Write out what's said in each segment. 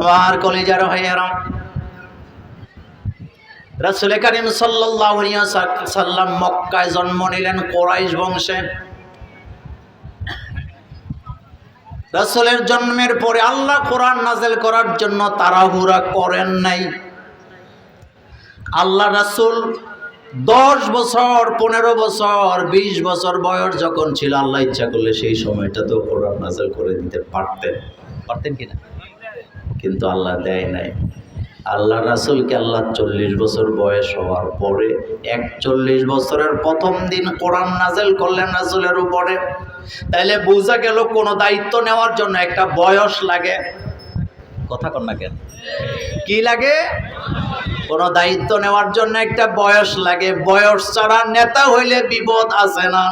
আমার কলেজার ভাইয়েরা রাসুল সাল্লাম মক্কায় জন্ম নিলেন কোরাইশ বংশে। রাসুলের জন্মের পরে আল্লাহ কোরআন নাজেল করার জন্য তাড়াহুড়া করেন নাই। আল্লাহ রাসুল দশ বছর, পনেরো বছর, বিশ বছর বয়স যখন ছিল, আল্লাহ ইচ্ছা করলে সেই সময়টা তো কোরআন নাজেল করে দিতে পারতেন। পারতেন কিনা? কিন্তু আল্লাহ দেয় নাই। আল্লাহ রাসুলকে আল্লাহ চল্লিশ বছর বয়স হওয়ার পরে একচল্লিশ বছরের প্রথম দিন কোরআন নাজেল করলেন রাসুলের উপরে। তাইলে বোঝা গেল কোনো দায়িত্ব নেওয়ার জন্য একটা বয়স লাগে। কথা কন না কেন? কি লাগে? কোনো দায়িত্ব নেওয়ার জন্য একটা বয়স লাগে। বয়স ছাড়া নেতা হইলে বিপদ আছে না?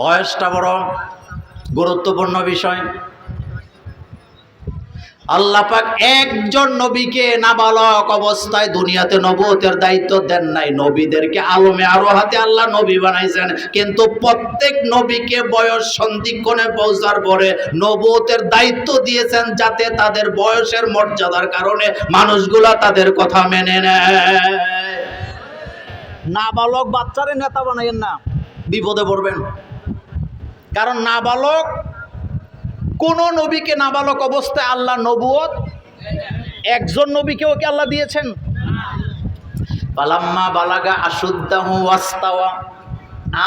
বয়সটা বড় গুরুত্বপূর্ণ বিষয়। আল্লাহ পাক একজন নবীকে নাবালক অবস্থায় দুনিয়াতে নবতের দায়িত্ব দেন নাই। নবীদেরকে আলমে আরও হাতে আল্লাহ নবী বানাইছেন। কিন্তু প্রত্যেক নবীকে বয়স সন্ধিক্ষণে পৌঁছার পরে নবতের দায়িত্ব দিয়েছেন যাতে তাদের বয়সের মর্যাদার কারণে মানুষগুলা তাদের কথা মেনে নেয়। নাবালক বাচ্চারে নেতা বানাইয়েন না। বিপদে পড়বেন। কারণ নাবালক, কোন নবীকে নাবালক অবস্থায় আল্লাহ নবুয়ত, একজন নবীকেও কি আল্লাহ দিয়েছেন? পালাম্মা বালাগা আশুদ্দাহু ওয়াস্তাওয়া,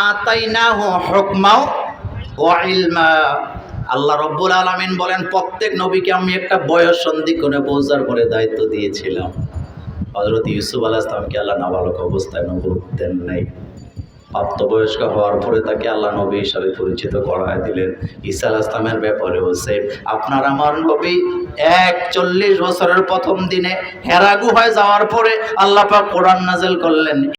আতাইনাহু হুকমাও ওয়া ইলমা। আল্লাহ রব্বুল আলামিন বলেন, প্রত্যেক নবীকে আমি একটা বয়স সন্ধিক্ষণে পৌঁছার পরে দায়িত্ব দিয়েছিলাম। হজরত ইউসুফ আলাহ ইসলামকে আল্লাহ নাবালক অবস্থায় নবুয়ত দেন নাই। প্রাপ্তবয়স্ক হওয়ার পরে তাকে আল্লাহ নবী হিসাবে পরিচিত করায় দিলেন। ঈসা আসলামের ব্যাপারে হচ্ছে আপনার আমার নবী একচল্লিশ বছরের প্রথম দিনে হেরাগু হয়ে যাওয়ার পরে আল্লাহ পাক কোরআন নাজেল করলেন।